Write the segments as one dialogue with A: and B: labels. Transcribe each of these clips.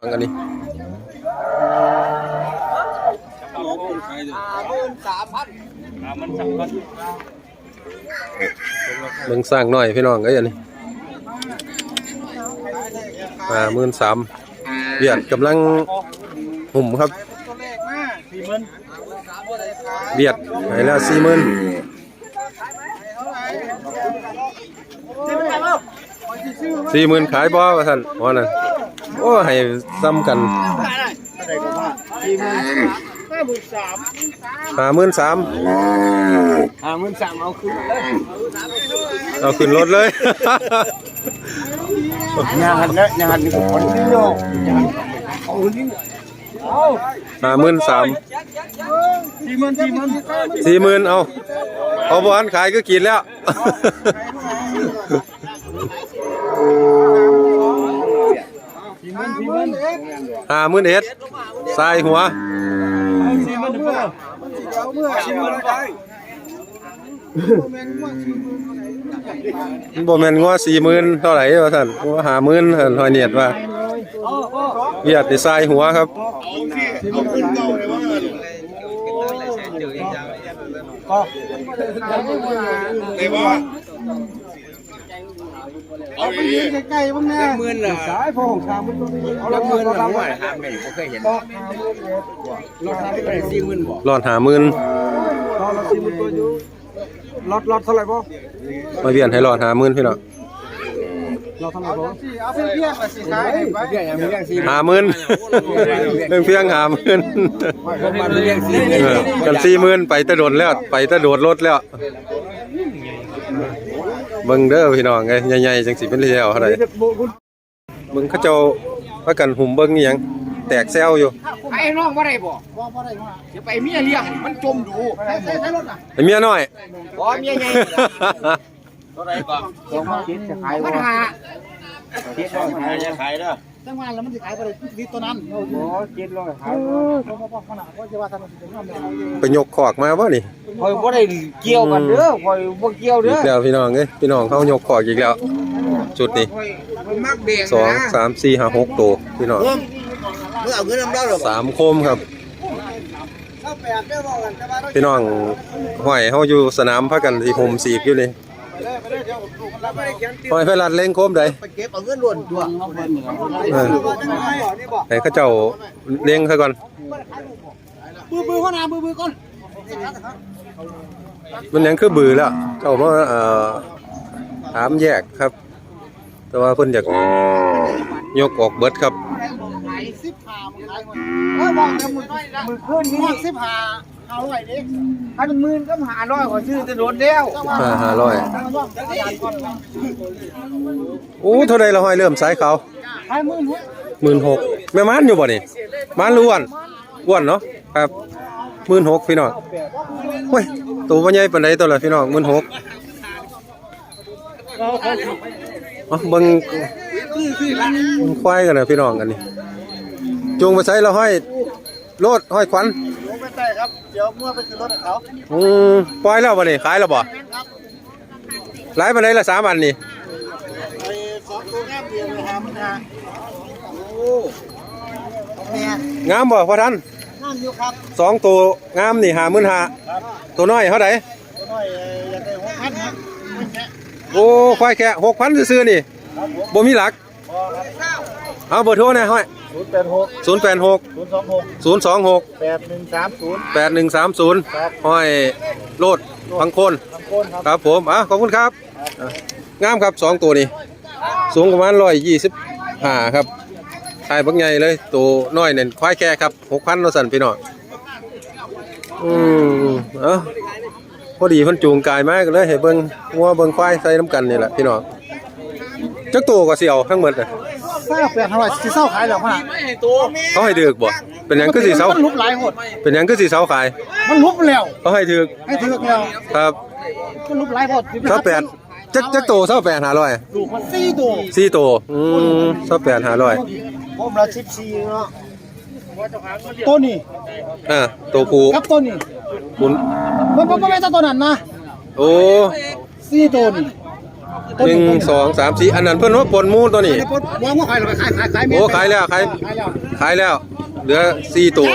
A: ฟังกันนี่
B: สามพัน
A: เบิ่งสร้างหน่อยพี่น้องเอ้ยอันนี้อ่าหมื่นสามเบียดกำลังหุ่มครับ
B: ตัวเลขมาสี่หมื่น
A: เบียดให้แล้วสี่หมื่น
B: ที่ไม่เอา
A: สี่หมื่นขายบ่ว่าท่านว่านั่น โอ้ให้ซ้ำกัน
B: อะไรก็ว่าสี่หมื่นห้าหมื่นสาม
A: ห้าหมื่นสาม
B: ห้าหมื่นสามเอาคืนเลย
A: เอาขึ้นรถเลย
B: งานหันเนี่ยงานหันนี่คนที่โยกเอาที่
A: ห้าหมื่นสาม
B: สี่หมื่นสี่หมื่น
A: สี่หมื่นเอาเอาบ้านขายก็กินแล้ว
B: สี่ห มื่นสี่หมื่น
A: ห้าหมื่นเอ็ดสายหัว
B: สี่หมื่นเพื่อเมื่อสี่หมื่นไป
A: บ่แม่นงัวสี่หมื่นเท่าไหร่ว่าท่านงัวห้าหมื่นท่านหอยเนียดว่าเบียดได้สายหัวครับ
B: เอาไปยืนใกล้ๆบ้างแน่หมื่นเหรอ สายพงชามมันเอาละหมื่นหลังหน่อยหาม่เคยเห็นรถทำไปสี่หมื่นบ่
A: รอดหาหมื่น
B: รถสี่หมื่นตัวอยู่รถรถเท่าไหร่บ่
A: มาเบียดให้รอดหาหมื่นพี่น้อง
B: เราทำอะไรบ่เอาเพี้ยนเพียนไปสิขายไปเพี้ยนอย่างเพี้ยนสี่
A: หาหมื่น เรื่องเพียงหาหมื่น
B: ผมมาเพี้ยนสี่
A: เออกันสี่หมื่นไปแตะโดดแล้ว ไปแตะโดดรถแล้ว เบิ่งเด้อพี่น้องไงใหญ่ๆจังสิเป็นเลี้ยวเท่าไหร่เบิ่งเขาเจ้าว่ากันหุ่มเบิ่งอีหยังแตกแซวอยู่
B: ไอ้น้องว่าได้บ่บ่บ่ได้ว่าจะไปเมียเลี้ยงมันจมดูใช้ใช้ใช้รถอะ
A: ไอ้เมียน้อย
B: บ่เมียใหญ่ตัวใดก่อนสองพันจะขายบ่หาเจ็ดร้อยขายจะขายเด้อ จังหวะแล้วมันสิขายบ่ได้ลิตรตัวนั้นโอ้โหเจ็ดร้อยขายบ่บ่บ่ขนาดก็จะว่าทำมันสิเป็นน้ำ
A: ไปยกขอกมาบ่นี่
B: คอยบ่ได้เกี่ยวกันเด้อคอยบ่เกี่ยว
A: อี
B: เด้อก
A: แล้วพี่น้องเอ้ยพี่น้องเขายกขอกอีกแล้ว จุดนี้
B: คอยคอยมักเบง
A: สองสามสี่ห้าหกตัวพี่น้อง
B: เมื่อเอาเงินน้ำดาวหรอ
A: สามโคมครับ
B: เข้าแปดได้บ่กันแต่ว่า
A: พี่น้องห้อยเขาอยู่สนามพักกันที่ผมสีบอยู่นี่
B: ไปเลยไปเลยเดี๋ยวผมดูมันรับไปเขียน
A: ห้อยไฟลัดเล้งโคมใด
B: ไปเก็บเอาเงินล้วนตัว
A: เออ
B: นี่บ่
A: ให้เขาเจ้าเลี้ยงซะก่อน
B: บื้อบื้อข้างหน้าบื้อบื้อก่อน
A: มันยังคือบือแล้วเจ้ามาเอ่อถามแยกครับ แต่ว่าเพิ่นอยากยกออกเบิดครับ
B: สิบห้ามันขายหมดเออบอกแต่หมื่นหมื่นขึ้นนี่สิบห้า เอาไว้ดิพันหมื่นก็หาร้อยกว่าชื่อจะโดนเดียว
A: ห้าห้าร้อยโอ้เท่าใดละห้อยเริ่มสายเขา
B: ขายหมื่นหก
A: หมื่นหกแม่ม้านอยู่บ่นี่ม้านหรืออ้วนอ้วนเนาะครับหมื่นหกพี่น้องเฮ้ยตัวบ่ใหญ่ปานใดตัวละพี่น้องหมื่นหกอ๋อเบิ่งเบิ่งควายกันนะพี่น้องกันนี่จูงไปใช้แล้วห้อยโลดห้อยขวัญ
B: ลงไปใต้ครับ เดี๋ยวเมื่อไปขึ้นรถเขา
A: อืมปล่อยแล้วบ่นี่ขายแล้วบ่หลายปานใดละสามอันนี่
B: ไอ้สองตัวแง่เดียวเลยหามันหาโอ้เนี่ย
A: งามบ่พ่อท่าน
B: นั่นอยู่ครับ
A: สองตัวงามนี่หาหมื่นหาตัวน้อยเท่าไหร่
B: ตัวน้อยอยากได้หกพันครับไม่แค่
A: โอ้ควายแค่หกพันซื้อๆนี่บ่มีหลัก
B: พอครับ
A: เอาเบอร์โทรหนะห้อย
B: ศูนย์แปดหก
A: ศูนย์แปดหก
B: ศูนย์สองหก
A: ศูนย์สองหก
B: แปดหนึ่งสามศูนย์
A: แปดหนึ่งสามศูนย์
B: ครับ
A: ห้อยโลดพังโคน
B: ลำโคนครับ
A: ครับผมอะขอบคุณครับอะงามครับสองตัวนี้ สูงประมาณร้อยยี่สิบห้าครับชายบักใหญ่เลย ตัวน้อยเนี่ยควายแค่ครับหกพันเราสั่นพี่น้องอืมเอ้าพอดีเพิ่นจูงกายมากเลยให้เบิ่งงัวเบิ่งควายใส่น้ำกันนี่แหละพี่น้องจักตัวก็เสียวทั้งหมดเลย
B: ทราบแปดเท่าไหร่สีเศร้าขายแล้วขนาด
A: เขาให้ถือกบ่เป็นหยังคือสีเสา
B: มันลุกหลายหด
A: เป็นหยังคือสีเสาขาย
B: มันลุกแล้ว
A: เขาให้ถือก
B: ให้ถือกแล้ว
A: ครับ
B: มันลุกหลายหด
A: เสาแปดจักจักโตเสาแปดหาร้อย
B: ดูมันสี่ตัว
A: สี่โตอืมเสาแปดหาร้อย
B: ผมละสิบสี่เนาะตัวนี้
A: อ่าตัวผู้
B: กับตัวนี้
A: บุญ
B: มันมันไม่ใช่ตัวนั้นนะ
A: โอ้
B: สี่ตัวนี่
A: หนึ่งสองสามสี่อันนั้นเพิ่นว่าปนหมูตัวนี้
B: ไอ้พดมองว่าใครเราไปขายขายขาย
A: โอ้ขายแล้วขาย
B: ขายแล้ว
A: ขายแล้ว เหลือสี่ตัว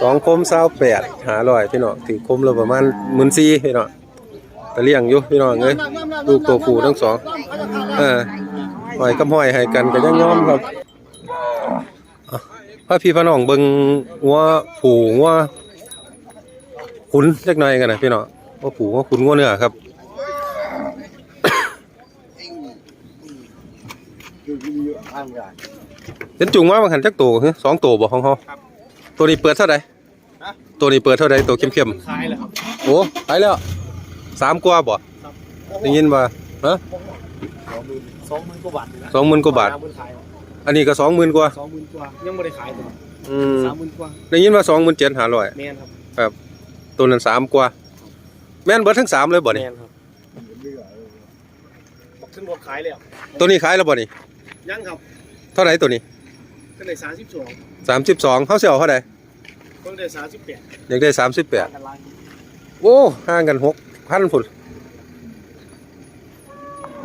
A: สองคมเศร้าแปดหาร้อยพี่น้องถึงคมละประมาณหมื่นสี่พี่น้องแต่เลี้ยงอยู่พี่น้องเอ้ยลูกตัวผู้ทั้งสองเออหอยกับหอยให้กันก็ยังยอมครับอะพาพี่พาน้องเบิ่งงัวผูงัวขุนเล็กน้อยกันนะพี่น้องว่าผูงัวขุนงัวเนื้อครับ เห็นจุงมาบางหันจักตัวคือสองตัวบ่ของเขาตัวนี้เปิดเท่าไหร่ตัวนี้เปิดเท่าไหร่ตัวเข้ม
B: ขายแล้วครับ
A: ๆโอ้ไปแล้วสามกว่าบ่ได้ยินว่าฮะ
B: สองหมื่นกว่าบาทเลยนะ
A: สองหมื่นกว่าบาท
B: สามหมื่นขาย
A: อันนี้ก็สองหมื่นกว่า
B: สองหมื่นกว่ายังไม่ได้ขายตัว
A: อืม
B: สามหมื่นกว่า
A: ได้ยินว่าสองหมื่นเจ็ดห้าร้อย
B: แมนครับ
A: ครับ ตัวนั้นสามกว่า แม่นเบิดทั้งสามเลยบ่
B: แม
A: นี่
B: นครับบอกขึ้นรถขายแล้ว
A: ตัวนี้ขายแล้วบ่นี่
B: ยังครับ
A: เท่าไหร่ตัวนี้
B: ก็เลยสามสิบสอง
A: สามสิบสองเขาเสียวเท่าไหร่
B: ก็เลยสามสิบแปด
A: อยากได้สามสิบแปด
B: กันลาย
A: โอ้ห่างกันหกพันฝุ่น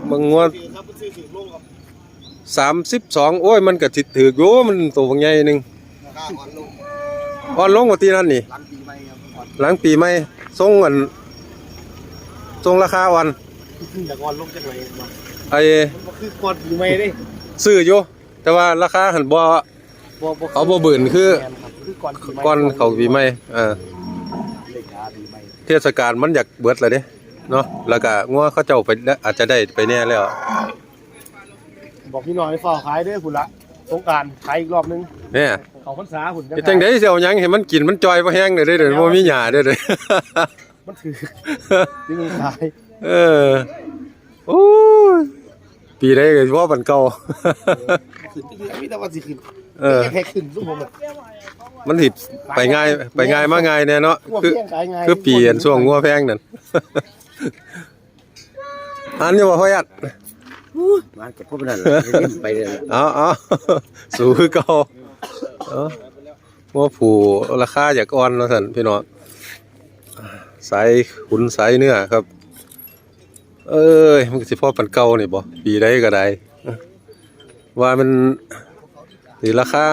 A: มึงงวด
B: ถือครับซื้อถือโลกครับ
A: สามสิบสองโอ้ยมันก็สิถือกอยู่มันตัวบางใหญ่หนึ่ง
B: ราคาอ่อนลง
A: อ่อนลงกว่าที่นั่นนี่
B: หลังปีใหม่ครับอ่อน
A: หลังปีใหม่ส่งอันส่งราคาอ่อน
B: แต่ก่อนลงจังเลยมัน
A: ไอ้
B: ก็คือก่อนปีใหม่เด้
A: ซื้ออยู่แต่ว่าราคาหันบ่
B: บ่บ่
A: เขาบ่บืนคือ
B: แมนครับคือก่อนปีใหม่
A: ก่อนเขาปีใหม่เออ
B: เลขาปีใหม่
A: เทศกาลมันอยากเบิดแล้วเด้เนาะแล้วก็งัวเขาเจ้าไปแล้วอาจจะได้ไปแน่แล้ว
B: บอกพี่น้อยให้ฝ้าขายเด้อพุ่นละสงกรารขายอีกรอบนึง
A: เนี่ย
B: เขาพรรษาหุ่น
A: เฮ็ดจังได๋สิเอาหยังให้มันกินมันจอยบ่แห้งเลยเด้เด้อบ่มีหญ้าเด้อเด้อ
B: มันถือ ที่มึงขาย
A: เออโอ้ย ปีใดก็ว่าบันเก่า
B: ขึ้นไปเรื่อยมีแต่ว่าสิขึ้น
A: เออ
B: แค่ขึ้นซุ่มผมอะ
A: มันสิไปง่ายไปง่ายมาง่ายแน่เนาะ
B: งัว
A: คือ
B: เพี้ยงขายง่าย
A: คือปีอันช่วงงัวแพงนั่น อันนี้บ่ค่อยอัด
B: มากับพวกนั้นไปเลย
A: เอาเอา สู้คือเก่าเอ้างัวผูราคาอยากอ่อนเนาะท่านพี่น้องสายขุนสายเนื้อครับ เอ้ยมันก็สิพอปันเก่านี่บ่ปีใดก็ได้ว่ามันสิราคา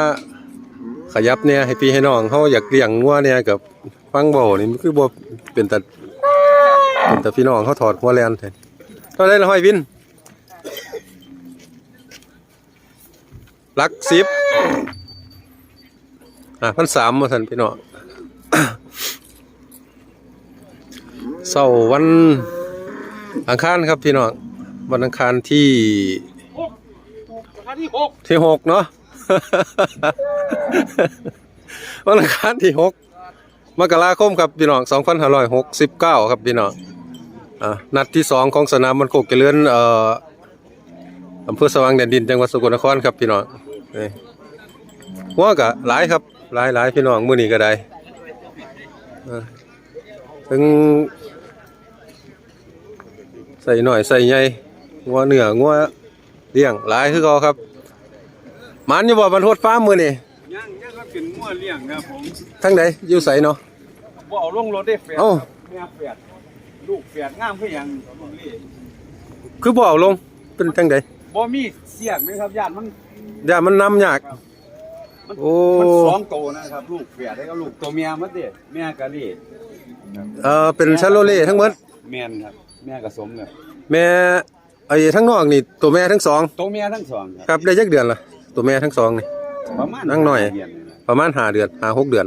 A: ขยับเนี่ยให้พี่ให้น้องเฮาอยากเลี้ยงงัวเนี่ยกับฟังเว้านี่มันคือบ่เป็นแตาเป็นแตาพี่น้องเขาถอดหัวแลนแท้เท่าไดล่ะห้อยวินลัก10อะพันสามว่าซั่นพี่น้องเสาร์วัน อังคารครับพี่น้องวันอังคารที่
B: ราคาที่หก
A: ที่หกเนาะ วันอังคารที่หกมกราคมครับพี่น้องสองพันห้าร้อยหกสิบเก้าครับพี่น้องอะนัดที่สองของสนามมันโคกเกลือนเอ่ออำเภอสว่างแดนดินจังหวัดสกลนครครับพี่น้องนี่หัวกะหลายครับหลายหลายพี่น้องมื้อนี้ก็ได้อะถึงใส่หน่อยใส่ใหญ่งัวเหนืองัวเลี้ยงหลายคือเขาครับหมันอยู่บ่บรรทุดฟ้าร์มมื้อนี่
C: ย่างย่างก็เป็นมั่วเลี้ยงครับผม
A: ทั้งใดอยู่ไสเนาะ
C: บ่เอาลงรถได้แฝด
A: เอ้า
C: แม่แฝดลูกแฝดงามคือหยังลูกนี่
A: คือบ่เอาลงเป็นจังใด
C: บ่มีเสียงไหมครับญาติมัน
A: อย่ามันนำยาก
C: มัน
A: โอ้
C: มันสองโตนะครับลูกแฝดแล้วก็ลูกตัวเมียมันเด้แม่กะลี่
A: เอ่อเป็นชาโลเล่ทั้งหมด
C: แม่นครับ แม่กะสมเลย
A: แม่ไอ้ทั้งนอกนี่ตัวแม่ทั้งสอง
C: ตัวเมียทั้งสอง
A: ค
C: ครับ
A: รับได้จักเดือนละตัวแม่ทั้งสองนี่
C: ประมาณ
A: นั่งหน่อย
C: เดืนี่นะ
A: ประมาณห้าเดือนห้าหกเดือน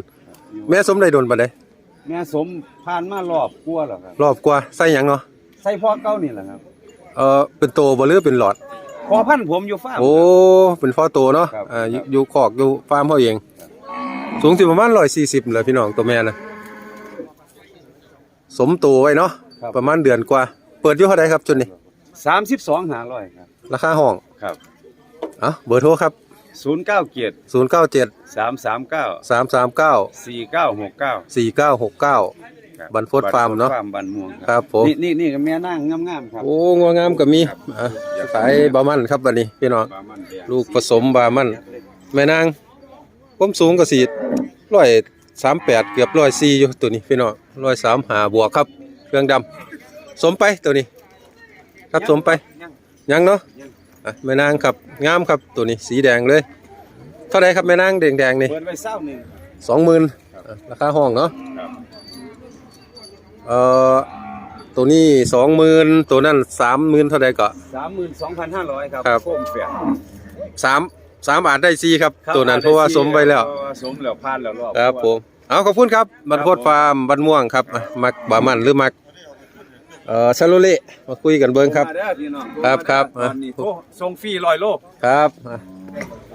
A: แม่สมได้โดนปานใด
C: แม่สมผ่านมารอบกลัวาแล้วครับ
A: รอบกว่าใส่หยังเนาะ
C: ใส่พ่อเก่านี่แหละครับ
A: เอ่อเป็นโตบ่หรือเป็นหลอด
C: พอพันธุ์ผมอยู่ฟาร์ม
A: โอ้เป็นฟอโตเนาะ
C: ครับ
A: อ่าอยู่อยู่คอกอยู่ฟาร์มเขาเอง สูงสิประมาณร้อยสี่สิบเลยพี่น้องตัวแม่นะสมโตไว้เนาะ
C: ครับ
A: ประมาณเดือนกว่า เปิดอยู่เท่าไหร่ครับจุดนี้
C: สามสิบสองหาร้อยครับ
A: ราคาห้อง
C: ครับ
A: อะเบอร์โทรครับ
C: ศูนย์เก้าเกียรติ
A: ศูนย์เก้าเจ็ด
C: สามสามเก้า
A: สามสามเก้า
C: สี่เก้าหกเก้า
A: สี่เก้าหกเก้าบรรพตฟาร์มเนอะ
C: ฟาร์มบันม่วง
A: ครับผม
C: นี่นี่นี่ก็แม่นั่งงามๆครับ
A: โอ้งวงามก็มีอะขายบามันครับวันนี้พี่น้อง
C: บามันแดง
A: ลูกผสมบามัน แม่นางผมสูงก็สี่ร้อยสามแปดเกือบร้อยสี่อยู่ตัวนี้พี่น้องร้อยสามหาบวกครับ เครื่องดำสมไปตัวนี้ ครับสมไปยังเนาะอะแม่นางครับงามครับตัวนี้สีแดงเลย เท่าไหรครับแม่นางแดงแดงๆนี่
C: เปิดไว้เศร้าหนึ่ง
A: สองหมื่นราคาห้องเนาะ
C: ครับ
A: เอ่อตัวนี้สองหมื่นตัวนั้นสามหมื่นเท่าไหรก็
C: สามหมื่นสองพันห้าร้อยครับ
A: ครับ
C: โคมแฝด
A: สามสามอาจได้ซีครับ ตัวนั้นเพราะว่าสมไปแล้ว
C: เพราะว่าสมแล้วพลาดแล้วรอบ
A: ครับผม เอาขอบคุณครับบันโพดฟาร์มบันม่วงครับอะมักบามันหรือมักเอ่อชาโลเล่มาคุยกันเบิ้งครับ
C: มาเด้อพี่น้อง
A: ครับครับ
C: ตอนนี้โอ้ส่งฟรีร้อยโล
A: ครับอะ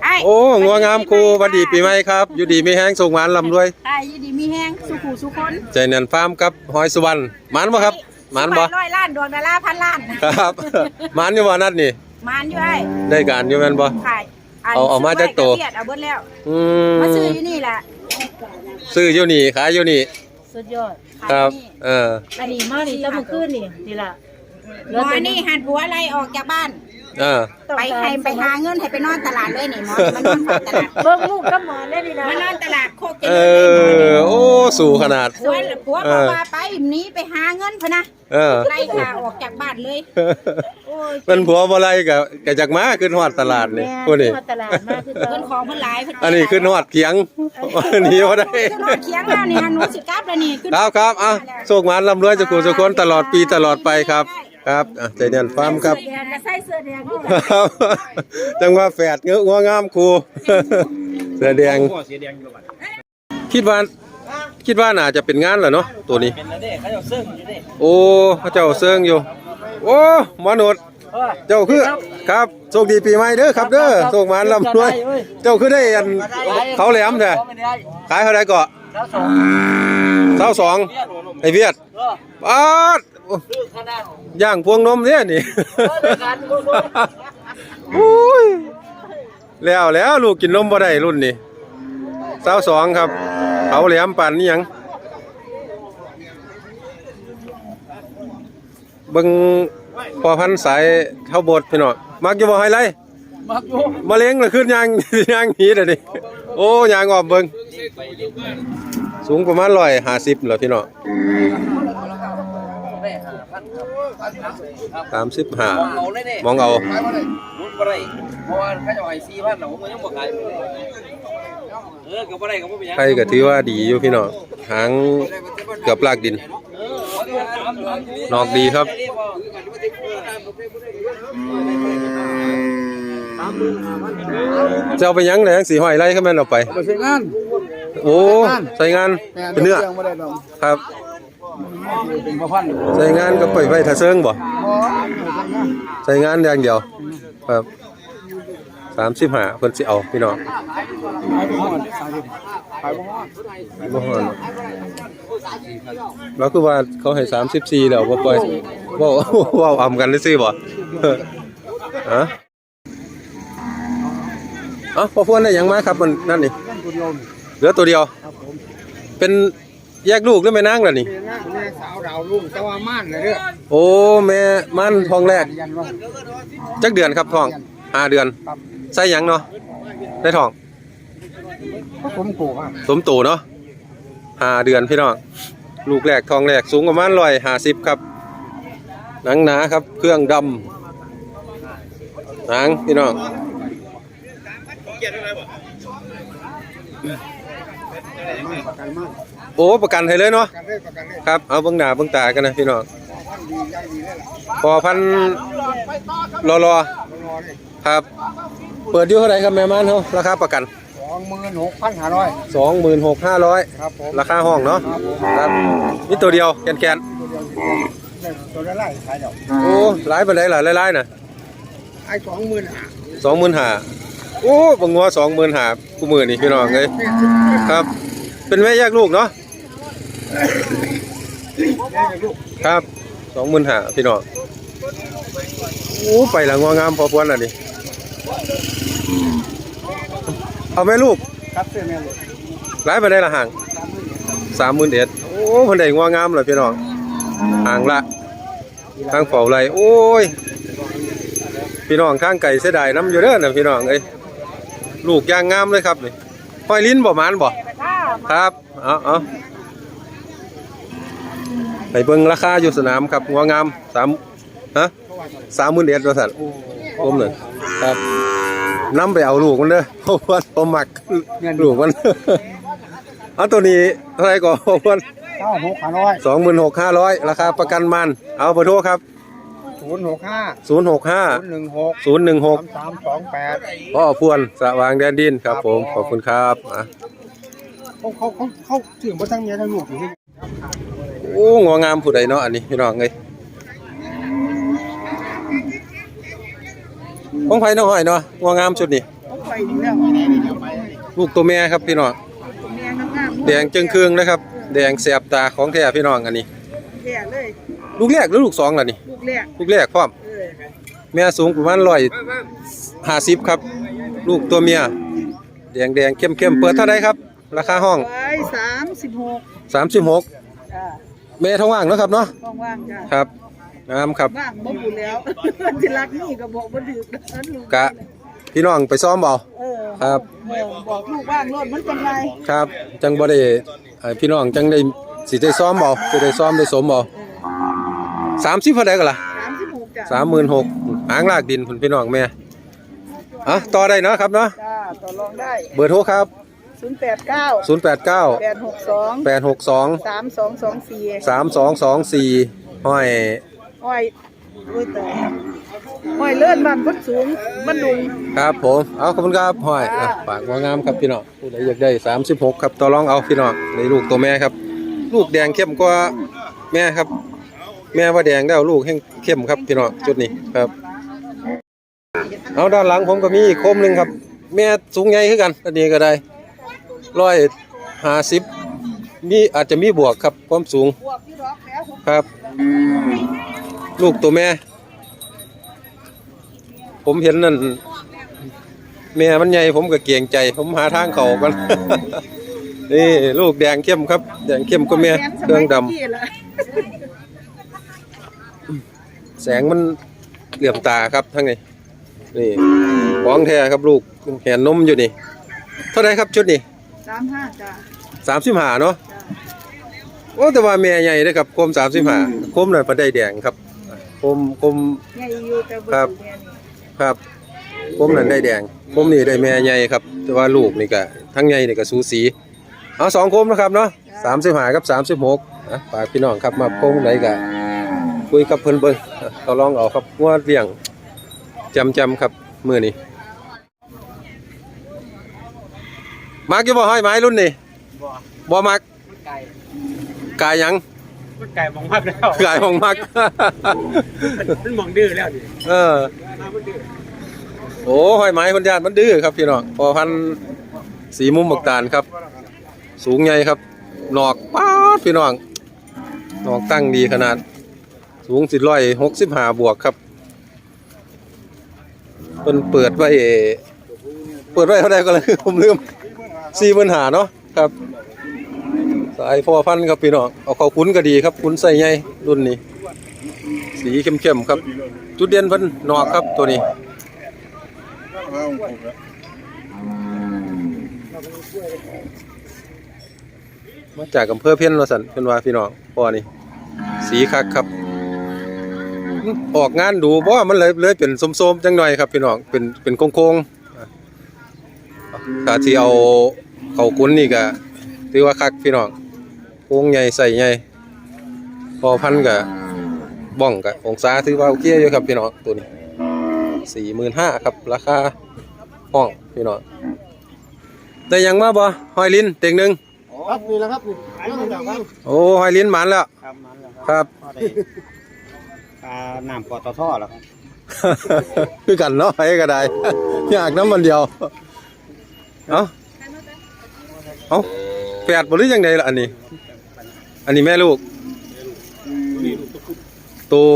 D: ไอ้
A: โอ้งัวงามครูบัดดีปีใหม่ครับ อยู่ดีไม่แห้งส่งหวานลำด้วย
D: ไอ้อยี่ดีมีแห้งสุขูสุคน
A: ใจเนียนฟาร์มครับหอยสุวรรณหมันบ่ครับหมันบ่
D: ร้อยล้านดวงดาราพันล้าน
A: ครับ หมันอยู่บ่นัดนี่
D: มานอยู่ไอ้
A: ได้การอยู่แม่นบ่
D: ขายน
A: เอาเอามาจากโต
D: เครียดเอาเบิดแล้ว
A: อืม
D: มาซื้ออยู่นี่แหละ
A: ซื้ออยู่นี่ขายอยู่นี่
E: สุดยอด
D: ขาย
A: ครับ
D: นี่
A: เออ
E: อันนี้มานี่ต้องมาขึ้นนี่นี่ล่ะ
D: หมอนี่หันผัวอะไรออกจากบ้าน
A: เออ
D: ไปให้ไปหาเงินให้ไปนอนตลาดเลยนี่หมอมันนอนฝากตลาด
E: เบิ่งลูกกับหมอได้นี่นะ
D: มานอนตลาดโคกเจ
A: เอ
D: ริญเลยหมอ
A: อ โอ้สู่ขนาด
D: ผัวผัวบอกว่าไปหนีไปหาเงินพะนะ
A: เออ
D: ไล่ขาออกจากบ้านเลยโอ้ย
A: เป็นผัวบ่ไรกับกจากมาขึ้นฮอดตลาดนี่
E: แม่
A: พวกนี้
E: มาตลาดมาคือ
D: เงินของเพิ่นหลายเพิ่น
A: อันนี้ขึ้นฮอดเขียงอันนี้บ่ได้
D: ขึ้นรถเคียงแล้วนี่ฮะหนูสิกลับแล้วนี่ขึ้น
A: ครับครับอะโชคหวานร่ำรวยเจะกูเจะคนตลอดปีตลอดไปครับ ครับอะใจเดียนฟาร์มครับ
D: เสื้อแดงก็ใส่เสื้อแดงนี่แหละ
A: ครับ จังว่าแฝดเงื้องัวงามครู เสื้อแดง
C: หัวสีแดงอยู่บัด
A: คิดว่า คิดว่าน่าจะเป็นงานแหละเนาะตัวนี้
C: เป็นแล้วเด้เขาเจ้าเซิ่งอยู่เด้
A: โอ้พระเจ้าเซิงอยู่ โอ้หมอหนดเจ้าคือครับโชคดีปีใหม่เด้อครับเด้อโชคหมานร่ำรวยเจ้าคือได้อันเขาแหลมแท้ขายเท่าไหร่ก็เท่าสองไอ้เวียดปาด โอ้ย่างพวงนมเนี่ยนี่ อุ้ยแล้วแล้วลูกกินนมบ่ได้รุ่นนี้เท่าสองครับเขาแหลมปั่นนี่ยังเบิ่งพอพันสายเท่าบทพี่น้องมักอยู่บ่ไฮไลท์มักอยู่มะเร็งน่ะขึ้นยางยางหนีเด้อนี่โอ้ยางออมเบิ่งสูงประมาณ150เหรอพี่น้อง 35มองเอา
F: มุดบ่ได้เพราะว่าเขาจะให้สี่พันน่ะผมก็ยังบ่ขายเออก็บ่ได้ก็บ่เป็นหยัง
A: ใครก็ถือว่าดีอยู่พี่น้องหางเกือบลากดิน นอกดีครับจะเอาไปหยังไหนสีห้อยไล่ขึ้นมาเอาไป
B: ไปใช้งาน
A: โอ้ใส่งานเป็นเนื้อ
B: ไม่ได้ดอก
A: ครับ
B: เป็นพ่อพันธุ์
A: ใส่งานก็ปล่อยไว้ถ้าเซิงบ่ใส่งานอย่างเดียวครับสามสิบห้าเพิ่นสิเอาพี่น้อง
B: ขายไปหมดขายไปขายไปหมด
A: บ่ฮอดแล้วคือว่าเขาให้สามสิบสี่แล้วบ่ปล่อยเว้าเว้าอำกันซื่อๆบ่ฮะเอ้าพอพวนได้หยังมาครับมันนั่นนี่
B: ตัวเดียว
A: เหลือตัวเดียว
B: ครับผม
A: เป็น แยกลูกหรือแม่นางล่ะนี่
B: เป็นนะแม่สาวดาวรุ่งแต่ว่าม่านเลยเด้อ
A: โอ้แม่มันทองแรก
B: ยันว่า
A: จักเดือนครับทองห้าเดือน
B: ครับ
A: ใส่หยังเนาะได้ทอง
B: ก็ผมโกอะ
A: สมตูเนาะห้าเดือนพี่น้อง ลูกแรกทองแรกสูงประมาณร้อยห้าสิบครับ หนังหนาครับ เครื่องดำหนังพี่น้อง
B: ประกันมาก
A: โอ้ประกันให้เลยเนาะ
B: ประกันเลยประกันเลย
A: ครับ เอาเบิ้งหน้าเบิ้งตากันนะพี่น้อง
B: พันดีใจดีเลยล่ะ
A: พอพันรอรอ
B: รอเลย
A: ๆครับ เปิดอยู่เท่าไหร่ครับแม่มันเขาราคาประกัน
B: สองหมื่นหกพันห้าร้อย
A: สองหมื่นหกห้าร้อย
B: ครับผม
A: ราคาห้องเนาะ
B: ครับผม
A: ครับนี่ตัวเดียวแกนแกน
B: ตัวเดียวได้ตัวละไล่ขายเดี๋ยว
A: ๆโอ้หลายปานใดหลายหลายๆน่ะ
B: ไอ้สองหมื่นห้า
A: สองหมื่นห้าโอ้บังงัวสองหมื่นห้ากูมือนี่พี่น้องเลยครับ เป็นแม่แยกลูกเนาะ ครับสองหมื่นห้าพี่น้องโอ้ไปละงัวงามพอพวนอะนี่เอาแม่ลูก
B: ครับเสื้อแม่ลูก
A: หลายปานใดละห่างสามหมื่นเอ็ดโอ้เพันใดงัวงามเลยพี่น้องห่างละทางเฝ้าไรโอ้ย พี่น้องข้างไก่เสียดายน้ำอยู่เด้อนะพี่น้องเอ้ยลูกย่างงามเลยครับนี่ห้อยลิ้นบ่หมานบ่ครับ เอาเอา ไปเบิ่งราคาอยู่สนามครับงัวงามสามฮะ
B: เพราะว่า
A: สามหมื่นเอ็ดว่าสั่นผมเนี่ยครับนำไปเอาลูกมันเด้อเพราะว่าผมมักลูกมันเอาตัวนี้เท่าไหร่ก่อนพ่น
B: เก้าหกห้าร้อย
A: สองหมื่นหกห้าร้อยราคาประกันมัน เอาเบอร์โทรครับ
B: ศูนย์หกห้า
A: ศูนย์หกห้า
B: ศูนย์หนึ่งหก
A: ศูนย์หนึ่งหก
B: สามสามสองแปด
A: พ่อพวนสว่างแดนดินครับผมขอบคุณครับอะ
B: เขาเขาเขาเขาถึงมาทั้งเมียทั้งลูกอยู่ที่
A: โอ้งองามผู้ใดเนาะอันนี้พี่น้องเอ้ยของไผเนาะห้อยเนาะงองามชุดนี้
B: เขาไปนี่แล้ว
A: ลูกตัวแม่ครับพี่น้องแดงจึงเครืองนะครับ แดงแสบตาของแท้พี่น้องอันนี้
B: แก่เลย
A: ลูกแรกหรือลูกสองล่ะนี่
B: ลูกแรก
A: ลูกแรกพร้อม
B: เออ
A: แม่สูงประมาณร้อยห้าสิบครับ ลูกตัวเมีย แดงแดงเข้มเข้มๆเปิดเท่าไรครับ ราคาห้อง
B: ไว้สามสิบหก
A: สามสิบหก
B: จ้า
A: แม่ท้องว่างเนาะครับเนาะ
B: ว่างๆจ้า
A: ครับงามครับ
B: ว่างบ่บุแล้วที่รักนี่ก็บอกบ่ดึกนะลูก
A: กะพี่น้องไปซ้อมเบา
B: เออ
A: ครับ
B: เออบอกลูกว่างรถมันเป็นไง
A: ครับ จังบ่ได้เอ่อพี่น้องจังได้สิได้ซ้อมเบาจะได้ซ้อมได้สมเบาสามสิบเท่าไรกันล่ะ
B: สามสิบหกจ้า
A: สามหมื่นหกหางลากดินพุ่นพี่น้องแม่อะต่อได้เนาะครับเนาะ
B: จ้าต่อรองได้
A: เบอร์โทรครับ
B: ศูนย์แปดเก้า
A: ศูนย์แปดเก้า
B: แปดหกสอง
A: แปดหกสอง
B: สามสองสองสี่
A: สามสองสองสี่ห้อย
B: อ้อยอ้อยแต่อ้อยเลื่อนบ้านพุทธสูงบ้านดุง
A: ครับผมเอาขอบคุณครับห้อยอะฝากว่างามครับพี่น้องผู้ใดอยากได้สามสิบหกครับต่อรองเอาพี่น้องในลูกตัวแม่ครับ ลูกแดงเข้มกว่าแม่ครับ แม่ว่าแดงแล้วลูกแห้งเข้มครับพี่น้องจุดนี้ครับเอาด้านหลังผมก็มีอีกโคมหนึ่งครับ แม่สูงใหญ่ขึ้นกันอันนี้ก็ได้ ร้อยห้าสิบมีอาจจะมีบวกครับความสูงครับ ลูกตัวแม่ ผมเห็นนั่นแม่มันใหญ่ผมก็เกรงใจ ผมหาทางเขากัน นี่ลูกแดงเข้มครับ แดงเข้มก็แม่เครื่องดำแสงมันเหลื่อมตาครับทั้งนี้นี่ของแท้ครับลูกแหนนมอยู่นี่ เท่าไรครับชุดนี้
B: สามห้าจ้า
A: สามสิบห้าเนาะ
B: จ้า
A: โอ้แต่ว่าแม่ใหญ่เด้อครับโคมสามสิบห้าโคมนั่นปลาได้แดงครับโคมโคม
B: ใหญ่อยู่แต่บ่
A: ครับ
B: ถึงแม่นี่
A: ครับผมนั่นได้แดงผมนี่ได้แม่ใหญ่ครับ แต่ว่าลูกนี่ก็ทั้งใหญ่นี่ก็สูสี เอาสองโคมนะครับเนาะสามสิบห้ากับสามสิบหกนะฝากพี่น้องครับมาโคมไหนก็คุยกับเพิ่นเบิ่งอะต่อรองเอาครับงวดเลี้ยงจำจำครับมื้อนี้ มักอยู่บ่ห้อยไม้รุ่นนี่บ่มักกายหยัง
B: มันไก่มองมากแล้ว
A: กายของมัก
B: มันมองดื้อแล้วดิ
A: เออโอ้หอยไม้พันยานมันดื้อครับพี่น้องพอพันธุ์สีมุมบักตาลครับ สูงใหญ่ครับหนอกป๊าดพี่น้องหนอกตั้งดีขนาด สูงสิร้อยหกสิบห้าบวกครับเพิ่นเปิดไว้เปิดไว้เท่าไหร่ก็เลยผมลืม สี่หมื่นหาเนาะครับ สายพ่อพันธุ์ครับพี่น้องเอาเขาคุ้นก็ดีครับคุ้นใส่ใหญ่รุ่นนี้ สีเข้มๆครับ จุดเด่นเพิ่นหนอกครับตัวนี้มาจากอำเภอเพี้ยนวสันเป็นว่าพี่น้องพ่อนี่สีคักครับออกงานดูบ่ว่ามันเลยเลยเป็นสมๆจังหน่อยครับพี่น้องเป็นเป็นโค้งๆอะถ้าที่เอา เขาคุ้นนี่ก็ถือว่าคักพี่น้องโค้งใหญ่ใส่ใหญ่พอพันกับบ้องกับองศาถือว่าโอเคอยู่ครับพี่น้องตัวนี้สี่หมื่นห้าครับราคาห้องพี่น้องได้หยังมาบ่หอยลิ้นเต็งหนึ่ง
B: ครับนี่แหละครับนี่นี่แหละครับ
A: โอ้หอยลิ้นหมันแล้ว
B: ครับมันแล้ว
A: ครับ
B: อ่าน้ำปตทแล้วครับ
A: คือกันเนาะให้ก็ได้อยากน้ำมันเดียวเอา เอาแปดบหรือยังไงล่ะอันนี้ อันนี้แม่ลูก ตัว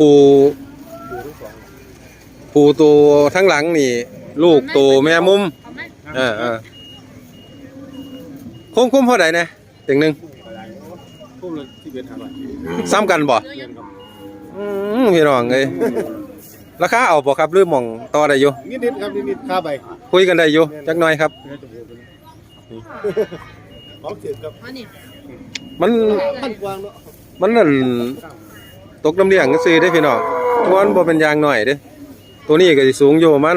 A: ปูปูตัวทั้งหลังนี่ ลูกตัวแม่มุมอ่าอ่าคุ้มคุ้มเท่าไหร่เนี่ยถึงหนึ่ง
B: พุ่มเลยที่เป็นอะไร
A: ซ้ำกันบ่อืมพี่น้องเอ้ยราคาเอาบ่ครับหรือหมองต่อได้อยู่
B: นิดนิดครับนิดนิดค่าใบ
A: คุยกันได้อยู่จักหน่อยครับ
B: ของถือกับ
A: มัน
B: ท่านกวางเนาะ
A: มันนั่นตกน้ำเลี้ยงก็ซื้อได้พี่น้องพทวนบ่เป็นยางหน่อยเด้อตัวนี้ก็สิสูงอยู่ประมาณ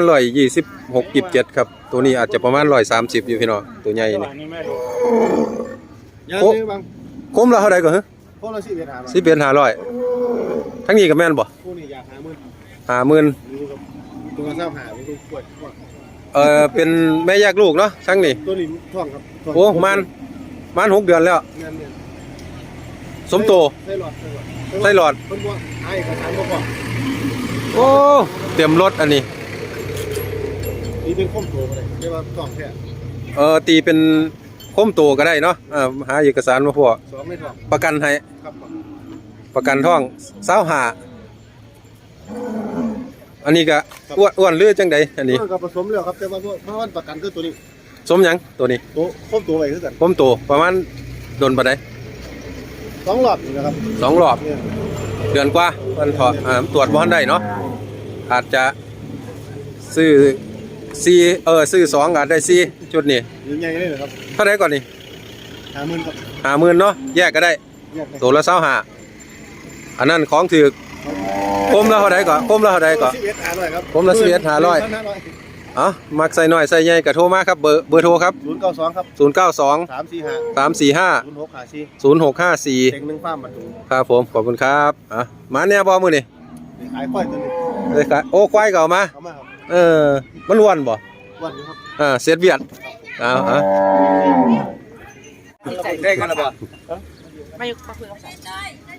A: 126 27ครับ ตัวนี้อาจจะประมาณ130อยู่พี่น้องตัวใหญ่นี่
B: ยัง
A: โอ้
B: ซื้อบาง
A: คมละเท่าใดก่อนฮะ
B: พวกเราสิเวียดนาม
A: สิเป็น500ทั้งนี้ก็แม่นบ่
B: พวกนี้อยากหาหมื่น
A: 50,000
B: ดูครับตัวเศร้าหาไปดูกล้วย
A: เอ่อเป็นแม่แยกลูกเนาะทั้งนี้
B: ตัวนี้ท่องครับท่ง
A: โอ้มันมันหกเดือนแล้ว
B: เงินเนี่ย
A: สมโต
B: ไส้หลอด
A: ไส้หลอด
B: เพิ่นว่าไอ้กระถางบ่พอ
A: โอ้เต็มรถอันนี้
B: นี่เป็นข้อมโตบ่ได้เรียกว่าท่องแท้
A: เออตีเป็นคมโตก็ได้เนาะอ่าหาเอกสารมาพวก
B: สองไม่ท่อง
A: ประกันให้
B: ครับผม
A: ประกันท่องเศร้าหา อันนี้ก็อ้วนอ้วนหรือจังใดอันนี้
B: มันก็ผสมแล้วครับแต่ว่าเพราะว่าประกันคือตัวนี้
A: สมหยังตัวนี้
B: ตัวข้อมโตไว้คือกัน
A: คมโตประมาณโดนปานใด
B: สองหลอดนี่นะครับ
A: สองรอบ
B: เนี่ย
A: เดือนกว่ามันถอดอ่าตรวจบ่ทันได้เนาะอาจจะซื้อซีเออซื้อสองอาจได้ซีชุดนี้
B: ยังไงเลยนะครับ
A: เท่าไหร่ก่อนนี่
B: หาหมื่นครับ
A: หาหมื่นเนาะแยกก็ได้
B: แยกเลย
A: ตัวละเศร้าหาอันนั้นของถือ คมละเท่าใดก่อนคมละเท่าใดก่อน
B: สิบเอ็ดหาร้อยครับ
A: ผมละ11 500เอ้ามักใส่น้อยใส่ใหญ่ก็โทรมาครับเบอร์เบอร์โทรครับ
B: ศูนย์เก้าสองครับ
A: 092
B: สามสี่ห้า
A: 345
B: ศูนย์หกหาสี่
A: 0654
B: เต็งหนึ่งฟ้ามันดู
A: ครับผมขอบคุณครับอะมาแน่บ่มื้อนี้
B: ขายค่อยตัวนี้
A: เลยครับโอ้ควายเก่ามา
B: เอามาครับ
A: เออมันอ้วนบ่
B: วันนี้ครับ
A: อ่าเสียดเวียดเอ้าวอะ
F: ได้กันแล้วบ่
D: น้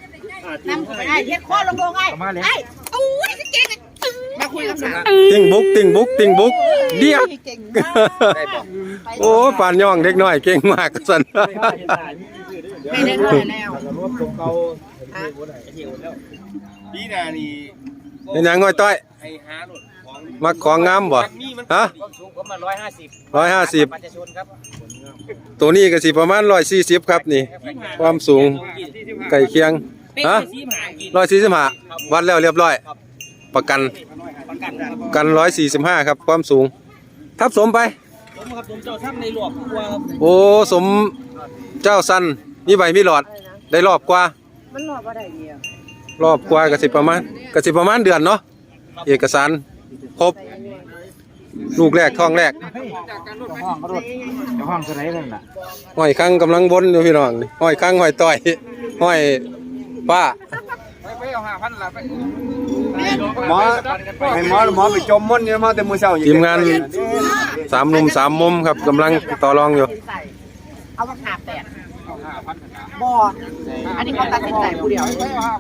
D: ำไอ้เฮ็ดข้อลงลงไอ้ไอ้โอ้ยเก่งมาคุยกับสาว
A: ติงบุกติงบุกติงบุกเดียก
D: เก่งมาก
F: ได้บ่
A: โอ้ปานย่องเด็กน้อยเก่งมากสัน
D: ไม่ได้เลยแล้ว
B: รวมตัวเก่า
F: ปีหน้านี่
A: เป็นหยังง่อยต้อย
F: ให้หาโลดของ
A: มักของงามบ่
F: มีมัน
A: ฮะ
F: ความสูงผมมา150
A: ร้อยห้าสิบ
F: ประชาชนครับ
A: ตัวนี้ก็สิประมาณร้อยสี่สิบครับนี่ ความสูงไก่เคียง ฮะร้อยสี่สิบห้าวัดแล้วเรียบร้อย ประกัน
F: ประกันครับ
A: กันร้อยสี่สิบห้าครับ ความสูง ทับสมไป
F: ผมครับผมเจ้าทำในหลวงครัวครับ
A: โอ้สมเจ้าสันมีใบมีหลอดได้รอบกว่า
E: มันรอบ่ได้เดียว
A: รอบกว่าก็สิประมาณก็สิประมาณเดือนเนาะเอกสารครบลูกแรกท้องแรก
B: ห้องเขารถห้องสไลด์นั่นน่ะ
A: ห้อยคังกำลังวนอยู่พี่น้องนี่ห้อยคังห้อยต่อยห้อย ป้า
F: ไปเอา5,000ละไป
C: หมอให้หมอหมอไปจมมนต์เนี่ยมาแต่มื้อเช้าอยู่
A: ทีมงานสามหนุ่มสามมุมครับกำลังต่อรองอยู่
D: เอามาหาแปดบ่อันนี้เขาตัดสินใจผู้เดียว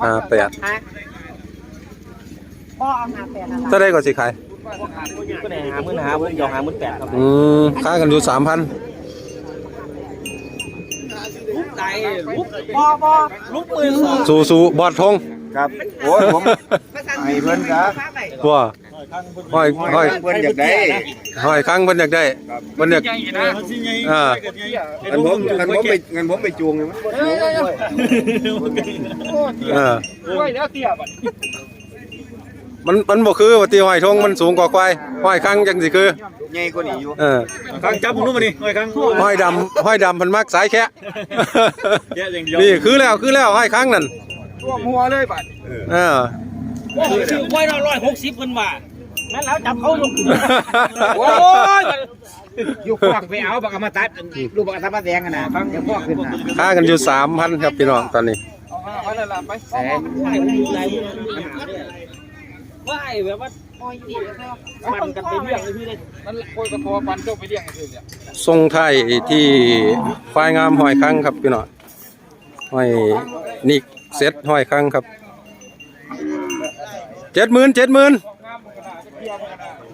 A: อ่าแปด
D: ฮะบ่เอาหาแปดอะไร
A: ถ้าได้ก็สิขาย
F: ก็ได้หามื้อหามื้อยองหามื้อ8ครับ
A: อืมค่ากันอยู่สามพัน
F: ตายลุก
D: บ่บ่
F: ลุกปืนสอง
A: สู่สู่บอดทง
C: ครับโอ้ยผมให้เพิ่นซะ
A: ว่าห้อยห้อย
C: เพิ่นอยากได้
A: ห้อยคังเพิ่นอยากได้เพิ่นอยากอ่า
C: งั้นผมงั้นผมไปงั้นผมไปจูงเลยมั้ย
A: เออ
F: โอ้ยแล้วเตี้ยบัด
A: มันมันบ่คือว่าตีห้อยทงมันสูงกว่าควายห้อยคังจังสิคือ
C: ใหญ่กว่านี้อยู่
A: เออ
B: ครั้งจับผมรู้มาดิห้อยครั้ง
A: ห้อยดำห้อยดำเพันมักสายแค่
B: แค่อย่างเดียว
A: นี่คือแล้วคือแล้วห้อยครั้งนั่น
F: ท่วมหัวเลยบัด
A: เออ
F: ซื้อไว้เรา160เพิ่นว่างั้นแล้วจับเขาลงโอ้ย
B: อยู่พวกไปเอาบักมาตัดลูกบักตามาแดงกันนะเดี๋ยวพวกขึ้นนะ
A: ค่ากันอยู่สามพันครับพี่น้องตอนนี้
F: เอา5,000ละไปไปไหนว่ายแบบว่า
D: โอยติดแล้ว
F: มันกันไปเรื่องเลยพี่เลยนั่นโคยกระโทปั่นเจ้าไปเรื่องเลยเนี่ย
A: ทรงไทยที่ควายงามห้อยครั้งครับพี่น้องห้อยนิกเซ็ตห้อยครั้งครับเจ็ดหมื่นเจ็ดหมื่น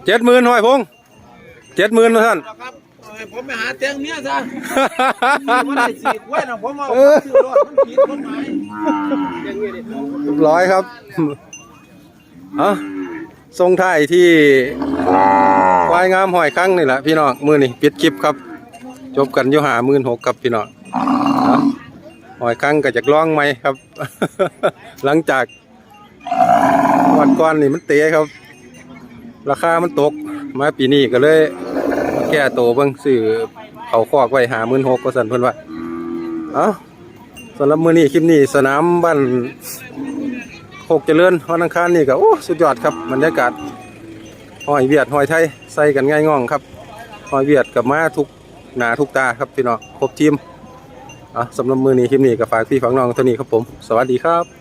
A: เจ็ดหมื่นห้อยพงเจ็ดหมื่นท่าน
F: ผมไปหาเตียงเมียซะไม่ได้ฉีดไว้นะผมเอาซื้อรถมันผิดกฎหมาย
A: ร้อยครับอะ ทรงไทยที่ควายงามหอยครั้งนี่แหละพี่น้องมือนี่ปิดคลิปครับ จบกันอยู่หาหมื่นหกครับพี่น้องหอยครั้งก็จะร้องไหมครับ หลังจากวันก่อนนี่มันเตะครับ ราคามันตกมาปีนี้ก็เลยแก้ตัวเบิ่งซื้อเขาคอกไว้หาหมื่นหกก็สั่นเพิ่นว่าเอ้าสำหรับมือนี้คลิปนี้สนามบ้าน หกเจริญวันอังคารนี่ก็โอ้สุดยอดครับบรรยากาศหอยเวียดหอยไทยใส่กันง่ายง่องครับหอยเวียดกับมาทุกหนาทุกตาครับพี่น้องครบทีมอะสำหรับมือนี้คลิปนี้ก็ฝากพี่ฝังน้องเท่านี้ครับผม สวัสดีครับ